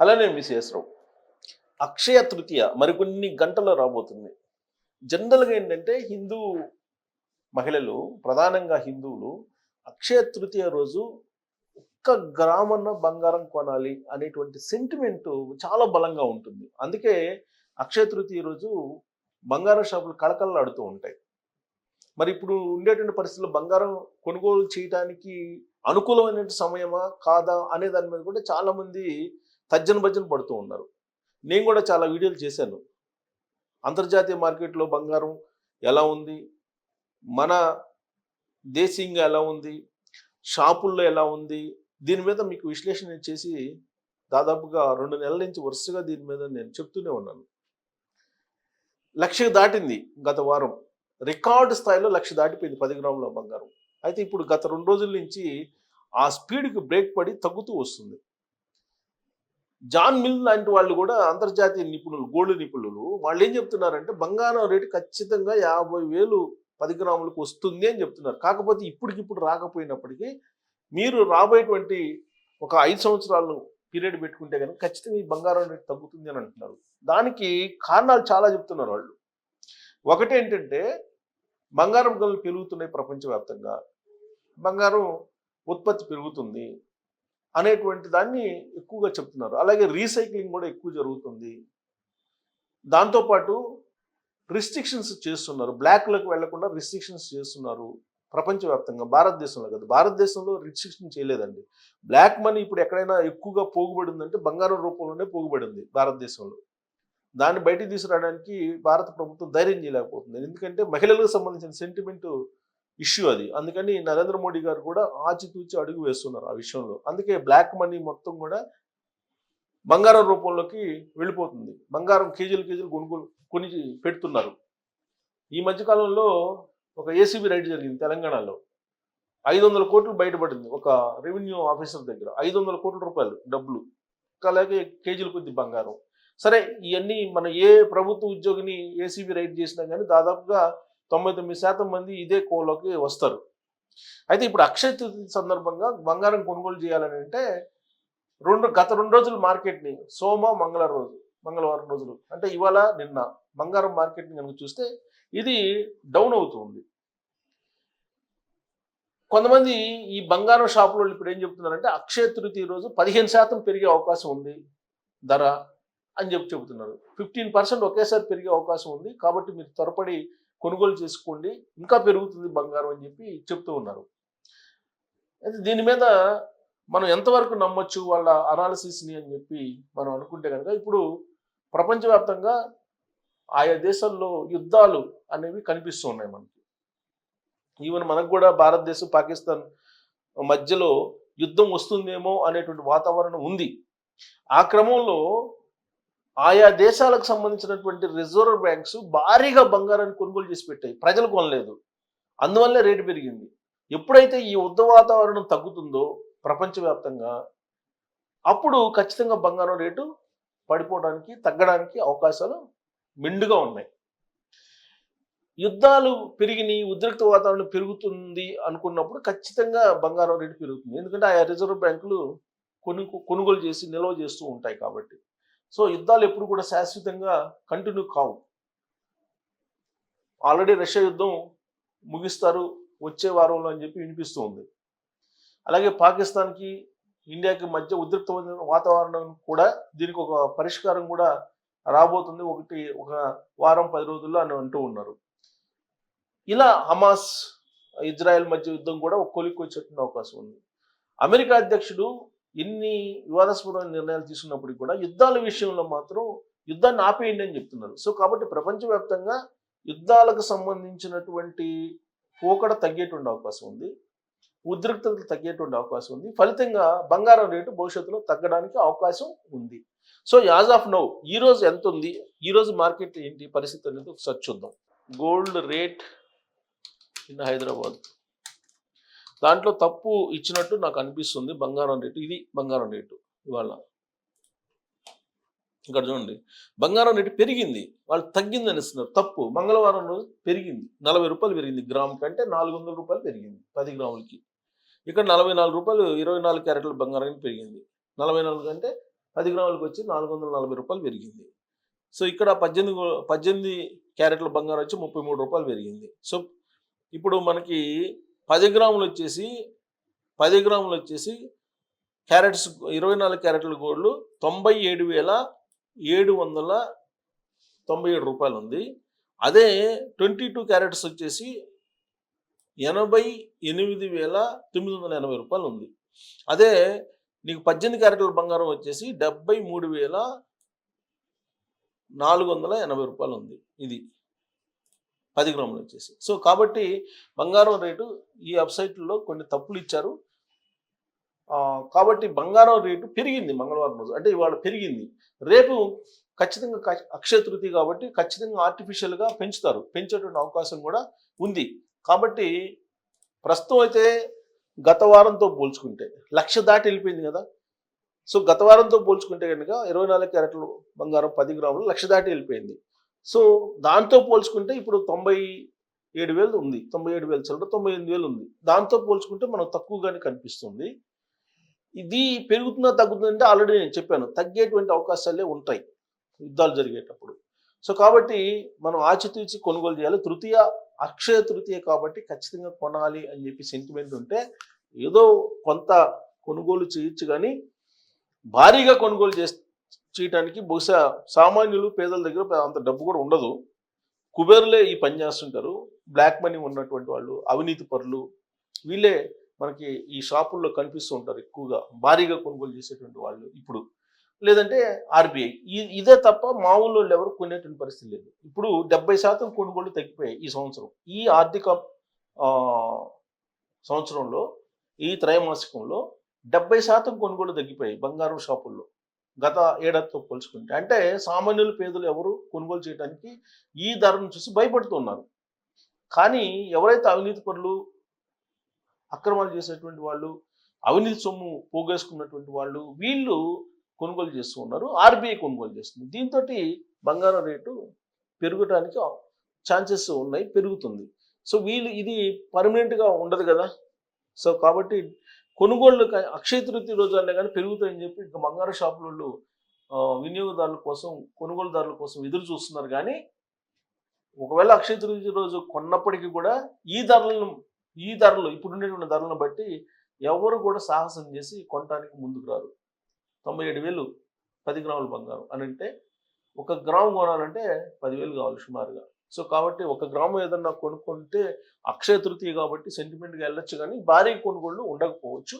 అలానే విశేషరావు అక్షయ తృతీయ మరికొన్ని గంటల్లో రాబోతుంది. జనరల్గా ఏంటంటే హిందూ మహిళలు ప్రధానంగా హిందువులు అక్షయ తృతీయ రోజు ఒక్క గ్రామన్న బంగారం కొనాలి అనేటువంటి సెంటిమెంట్ చాలా బలంగా ఉంటుంది. అందుకే అక్షయ తృతీయ రోజు బంగారం షాపులు కళకళలాడుతూ ఉంటాయి. మరి ఇప్పుడు ఉండేటువంటి పరిస్థితుల్లో బంగారం కొనుగోలు చేయడానికి అనుకూలమైన సమయమా కాదా అనే దాని మీద కూడా చాలామంది తజ్జన తర్జన భజన పడుతూ ఉన్నారు. నేను కూడా చాలా వీడియోలు చేశాను. అంతర్జాతీయ మార్కెట్లో బంగారం ఎలా ఉంది? మన దేశీయంగా ఎలా ఉంది? షాపుల్లో ఎలా ఉంది? దీని మీద మీకు విశ్లేషణ చేసి దాదాపుగా రెండు నెలల నుంచి వరుసగా దీని మీద నేను చెప్తూనే ఉన్నాను. లక్ష దాటింది గత వారం. రికార్డు స్థాయిలో లక్ష దాటిపోయింది పది గ్రాముల బంగారం. అయితే ఇప్పుడు గత రెండు రోజుల నుంచి ఆ స్పీడ్కి బ్రేక్ పడి తగ్గుతూ వస్తుంది. జాన్ మిల్ లాంటి వాళ్ళు కూడా అంతర్జాతీయ నిపుణులు గోల్డ్ నిపుణులు. వాళ్ళు ఏం చెప్తున్నారంటే బంగారం రేటు ఖచ్చితంగా యాభై వేలు పది గ్రాములకు వస్తుంది అని చెప్తున్నారు. కాకపోతే ఇప్పటికిప్పుడు రాకపోయినప్పటికీ మీరు రాబోయేటువంటి ఒక ఐదు సంవత్సరాలు పీరియడ్ పెట్టుకుంటే కనుక ఖచ్చితంగా ఈ బంగారం రేటు తగ్గుతుంది అని అంటున్నారు. దానికి కారణాలు చాలా చెప్తున్నారు వాళ్ళు. ఒకటి ఏంటంటే బంగారం ధరలు పెరుగుతున్నాయి ప్రపంచవ్యాప్తంగా. బంగారం ఉత్పత్తి పెరుగుతుంది. అనేటువంటి దాన్ని ఎక్కువగా చెప్తున్నారు. అలాగే రీసైక్లింగ్ కూడా ఎక్కువ జరుగుతుంది. దాంతోపాటు రిస్ట్రిక్షన్స్ చేస్తున్నారు. బ్లాక్లకు వెళ్ళకుండా రిస్ట్రిక్షన్స్ చేస్తున్నారు ప్రపంచవ్యాప్తంగా భారతదేశంలో కదా. భారతదేశంలో రిస్ట్రిక్షన్ చేయలేదండి. బ్లాక్ మనీ ఇప్పుడు ఎక్కడైనా ఎక్కువగా పోగుబడి ఉందంటే బంగారం రూపంలోనే పోగుబడింది భారతదేశంలో. దాన్ని బయటికి తీసుకురావడానికి భారత ప్రభుత్వం ధైర్యం చేయలేకపోతుంది. ఎందుకంటే మహిళలకు సంబంధించిన సెంటిమెంట్ ఇష్యూ అది. అందుకని నరేంద్ర మోడీ గారు కూడా ఆచితూచి అడుగు వేస్తున్నారు ఆ విషయంలో. అందుకే బ్లాక్ మనీ మొత్తం కూడా బంగారం రూపంలోకి వెళ్ళిపోతుంది. బంగారం కేజీలు కేజీలు కొనుగోలు కొని పెడుతున్నారు. ఈ మధ్యకాలంలో ఒక ఏసీబీ రైడ్ జరిగింది తెలంగాణలో. ఐదు వందల కోట్లు బయటపడింది ఒక రెవెన్యూ ఆఫీసర్ దగ్గర. ఐదు వందల కోట్ల రూపాయలు డబ్బులు. అలాగే కేజీల కొద్ది బంగారం. సరే ఇవన్నీ మన ఏ ప్రభుత్వ ఉద్యోగిని ఏసీబీ రైడ్ చేసినా కానీ దాదాపుగా తొంభై తొమ్మిది శాతం మంది ఇదే కోలోకి వస్తారు. అయితే ఇప్పుడు అక్షయ తృతీయ సందర్భంగా బంగారం కొనుగోలు చేయాలని అంటే రెండు గత రెండు రోజులు మార్కెట్ని సోమ మంగళ రోజు మంగళవారం రోజులు. అంటే ఇవాళ నిన్న బంగారం మార్కెట్ని కనుక చూస్తే ఇది డౌన్ అవుతుంది. కొంతమంది ఈ బంగారం షాపులో ఇప్పుడు ఏం చెప్తున్నారంటే అక్షయ తృతీయ రోజు పదిహేను శాతం పెరిగే అవకాశం ఉంది ధర అని చెప్పి చెబుతున్నారు. ఫిఫ్టీన్ పర్సెంట్ ఒకేసారి పెరిగే అవకాశం ఉంది కాబట్టి మీరు త్వరపడి కొనుగోలు చేసుకోండి ఇంకా పెరుగుతుంది బంగారం అని చెప్పి చెప్తూ ఉన్నారు. అయితే దీని మీద మనం ఎంతవరకు నమ్మొచ్చు వాళ్ళ అనాలిసిస్ని అని చెప్పి మనం అనుకుంటే కనుక ఇప్పుడు ప్రపంచవ్యాప్తంగా ఆయా దేశాల్లో యుద్ధాలు అనేవి కనిపిస్తూ ఉన్నాయి మనకి. ఈవెన్ మనకు కూడా భారతదేశం పాకిస్తాన్ మధ్యలో యుద్ధం వస్తుందేమో అనేటువంటి వాతావరణం ఉంది. ఆ క్రమంలో ఆయా దేశాలకు సంబంధించినటువంటి రిజర్వ్ బ్యాంక్స్ భారీగా బంగారాన్ని కొనుగోలు చేసి పెట్టాయి. ప్రజలు కొనలేదు. అందువల్లే రేటు పెరిగింది. ఎప్పుడైతే ఈ ఉద్ద వాతావరణం తగ్గుతుందో ప్రపంచవ్యాప్తంగా అప్పుడు ఖచ్చితంగా బంగారం రేటు పడిపోవడానికి తగ్గడానికి అవకాశాలు మెండుగా ఉన్నాయి. యుద్ధాలు పెరిగినాయి ఉద్రిక్త వాతావరణం పెరుగుతుంది అనుకున్నప్పుడు ఖచ్చితంగా బంగారం రేటు పెరుగుతుంది. ఎందుకంటే ఆయా రిజర్వ్ బ్యాంకులు కొను కొనుగోలు చేసి నిల్వ చేస్తూ ఉంటాయి కాబట్టి. సో యుద్ధాలు ఎప్పుడు కూడా శాశ్వతంగా కంటిన్యూ కావు. ఆల్రెడీ రష్యా యుద్ధం ముగిస్తారు వచ్చే వారంలో అని చెప్పి వినిపిస్తూ ఉంది. అలాగే పాకిస్తాన్కి ఇండియాకి మధ్య ఉద్రిక్తమైన వాతావరణం కూడా దీనికి ఒక పరిష్కారం కూడా రాబోతుంది. ఒకటి ఒక వారం పది రోజుల్లో అని అంటూ ఉన్నారు. ఇలా హమాస్ ఇజ్రాయెల్ మధ్య యుద్ధం కూడా ఒక కొలిక్కి వచ్చేటువంటి అవకాశం ఉంది. అమెరికా అధ్యక్షుడు ఎన్ని వివాదాస్పదమైన నిర్ణయాలు తీసుకున్నప్పటికీ కూడా యుద్ధాల విషయంలో మాత్రం యుద్ధాన్ని ఆపేయండి అని చెప్తున్నారు. సో కాబట్టి ప్రపంచవ్యాప్తంగా యుద్ధాలకు సంబంధించినటువంటి పోకడ తగ్గేటువంటి అవకాశం ఉంది. ఉద్రిక్తతలు తగ్గేటువంటి అవకాశం ఉంది. ఫలితంగా బంగారం రేటు భవిష్యత్తులో తగ్గడానికి అవకాశం ఉంది. సో యాజ్ ఆఫ్ నౌ ఈ రోజు ఎంత ఉంది? ఈ రోజు మార్కెట్ ఏంటి పరిస్థితి అనేది ఒకసారి చూద్దాం. Gold rate in Hyderabad. దాంట్లో తప్పు ఇచ్చినట్టు నాకు అనిపిస్తుంది బంగారం రేటు. ఇది బంగారం రేటు ఇవాళ. ఇక్కడ చూడండి. బంగారం రేటు పెరిగింది. వాళ్ళు తగ్గింది అనిస్తున్నారు. తప్పు. మంగళవారం రోజు పెరిగింది. నలభై రూపాయలు పెరిగింది గ్రామ్ కంటే నాలుగు వందల రూపాయలు పెరిగింది పది గ్రాములకి. ఇక్కడ నలభై నాలుగు రూపాయలు ఇరవై నాలుగు క్యారెట్ల బంగారం పెరిగింది. నలభై నాలుగు కంటే పది గ్రాములకు వచ్చి నాలుగు వందల నలభై రూపాయలు పెరిగింది. సో ఇక్కడ పద్దెనిమిది పద్దెనిమిది క్యారెట్ల బంగారం వచ్చి ముప్పై మూడు రూపాయలు పెరిగింది. సో ఇప్పుడు మనకి పది గ్రాములు వచ్చేసి పది గ్రాములు వచ్చేసి క్యారెట్స్ ఇరవై నాలుగు క్యారెట్ల గోల్డ్ తొంభై ఏడు వేల ఏడు వందల తొంభై ఏడు రూపాయలు ఉంది. అదే ట్వంటీ టూ క్యారెట్స్ వచ్చేసి ఎనభై ఎనిమిది వేల తొమ్మిది వందల ఎనభై రూపాయలు ఉంది. అదే నీకు పద్దెనిమిది క్యారెట్ల బంగారం వచ్చేసి డెబ్బై మూడు వేల నాలుగు వందల ఎనభై రూపాయలు ఉంది. ఇది పది గ్రాములు వచ్చేసి. సో కాబట్టి బంగారం రేటు ఈ వెబ్సైట్లో కొన్ని తప్పులు ఇచ్చారు. కాబట్టి బంగారం రేటు పెరిగింది మంగళవారం రోజు. అంటే ఇవాళ పెరిగింది. రేపు ఖచ్చితంగా అక్షయ తృతీయ కాబట్టి ఖచ్చితంగా ఆర్టిఫిషియల్గా పెంచుతారు. పెంచేటువంటి అవకాశం కూడా ఉంది. కాబట్టి ప్రస్తుతం అయితే గత వారంతో పోల్చుకుంటే లక్ష దాటి వెళ్ళిపోయింది కదా. సో గత వారంతో పోల్చుకుంటే కనుక ఇరవై నాలుగు క్యారెట్లు బంగారం పది గ్రాములు లక్ష దాటి వెళ్ళిపోయింది. సో దాంతో పోల్చుకుంటే ఇప్పుడు తొంభై ఏడు వేలు ఉంది. తొంభై ఏడు వేలు చిల్లర తొంభై ఎనిమిది వేలు ఉంది. దాంతో పోల్చుకుంటే మనకు తక్కువగానే కనిపిస్తుంది. ఇది పెరుగుతుందా తగ్గుతుందంటే ఆల్రెడీ నేను చెప్పాను. తగ్గేటువంటి అవకాశాలే ఉంటాయి యుద్ధాలు జరిగేటప్పుడు. సో కాబట్టి మనం ఆచితూచి కొనుగోలు చేయాలి. తృతీయ అక్షయ తృతీయ కాబట్టి ఖచ్చితంగా కొనాలి అని చెప్పి సెంటిమెంట్ ఉంటే ఏదో కొంత కొనుగోలు చేయొచ్చు కానీ భారీగా కొనుగోలు చేస్తే చేయటానికి బహుశా సామాన్యులు పేదల దగ్గర అంత డబ్బు కూడా ఉండదు. కుబేరులే ఈ పని చేస్తుంటారు. బ్లాక్ మనీ ఉన్నటువంటి వాళ్ళు అవినీతి పరులు వీళ్ళే మనకి ఈ షాపుల్లో కనిపిస్తూ ఉంటారు ఎక్కువగా. భారీగా కొనుగోలు చేసేటువంటి వాళ్ళు ఇప్పుడు. లేదంటే ఆర్బీఐ. ఇదే తప్ప మామూలు వాళ్ళు ఎవరు కొనేటువంటి పరిస్థితి లేదు. ఇప్పుడు డెబ్బై శాతం కొనుగోలు తగ్గిపోయాయి ఈ సంవత్సరం. ఈ ఆర్థిక సంవత్సరంలో ఈ త్రైమాసికంలో డెబ్బై శాతం కొనుగోలు తగ్గిపోయాయి బంగారం షాపుల్లో. గత ఏడాదితో పోల్చుకుంటే. అంటే సామాన్యులు పేదలు ఎవరు కొనుగోలు చేయడానికి ఈ ధరను చూసి భయపడుతున్నారు. కానీ ఎవరైతే అవినీతి పనులు అక్రమాలు చేసేటువంటి వాళ్ళు అవినీతి సొమ్ము పోగేసుకున్నటువంటి వాళ్ళు వీళ్ళు కొనుగోలు చేస్తూ ఉన్నారు. ఆర్బీఐ కొనుగోలు చేస్తుంది. దీంతో బంగారం రేటు పెరగడానికి ఛాన్సెస్ ఉన్నాయి పెరుగుతుంది. సో వీళ్ళు ఇది పర్మనెంట్గా ఉండదు కదా. సో కాబట్టి కొనుగోళ్ళు అక్షయ తృతీయ రోజు అనే కానీ పెరుగుతాయని చెప్పి ఇంకా బంగారు షాపులలో వినియోగదారుల కోసం కొనుగోలుదారుల కోసం ఎదురు చూస్తున్నారు. కానీ ఒకవేళ అక్షయ తృతీయ రోజు కొన్నప్పటికీ కూడా ఈ ధరలను ఈ ధరలు ఇప్పుడుండేటువంటి ధరలను బట్టి ఎవరు కూడా సాహసం చేసి కొనడానికి ముందుకు రారు. తొంభై ఏడు వేలు పది గ్రాముల బంగారం అని అంటే ఒక గ్రాము కొనాలంటే పదివేలు కావాలి సుమారుగా. సో కాబట్టి ఒక గ్రామం ఏదన్నా కొనుక్కుంటే అక్షయ తృతీయ కాబట్టి సెంటిమెంట్గా వెళ్ళొచ్చు కానీ భారీ కొనుగోళ్ళు ఉండకపోవచ్చు.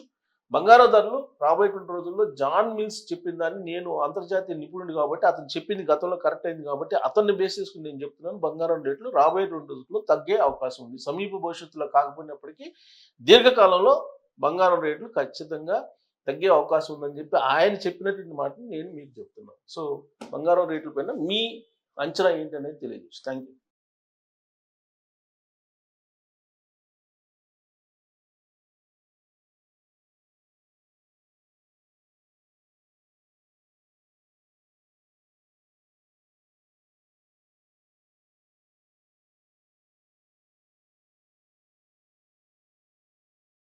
బంగారం ధరలు రాబోయేటువంటి రోజుల్లో జాన్ మిల్స్ చెప్పిన దాన్ని నేను అంతర్జాతీయ నిపుణుడు కాబట్టి అతను చెప్పింది గతంలో కరెక్ట్ అయింది కాబట్టి అతన్ని బేస్ చేసుకుని నేను చెప్తున్నాను. బంగారం రేట్లు రాబోయే రెండు రోజుల్లో తగ్గే అవకాశం ఉంది. సమీప భవిష్యత్తులో కాకపోయినప్పటికీ దీర్ఘకాలంలో బంగారం రేట్లు ఖచ్చితంగా తగ్గే అవకాశం ఉందని చెప్పి ఆయన చెప్పినటువంటి మాటని నేను మీకు చెప్తున్నాను. సో బంగారం రేట్ల పైన మీ అంచనా ఏంటి అనేది తెలియజేసి థ్యాంక్ యూ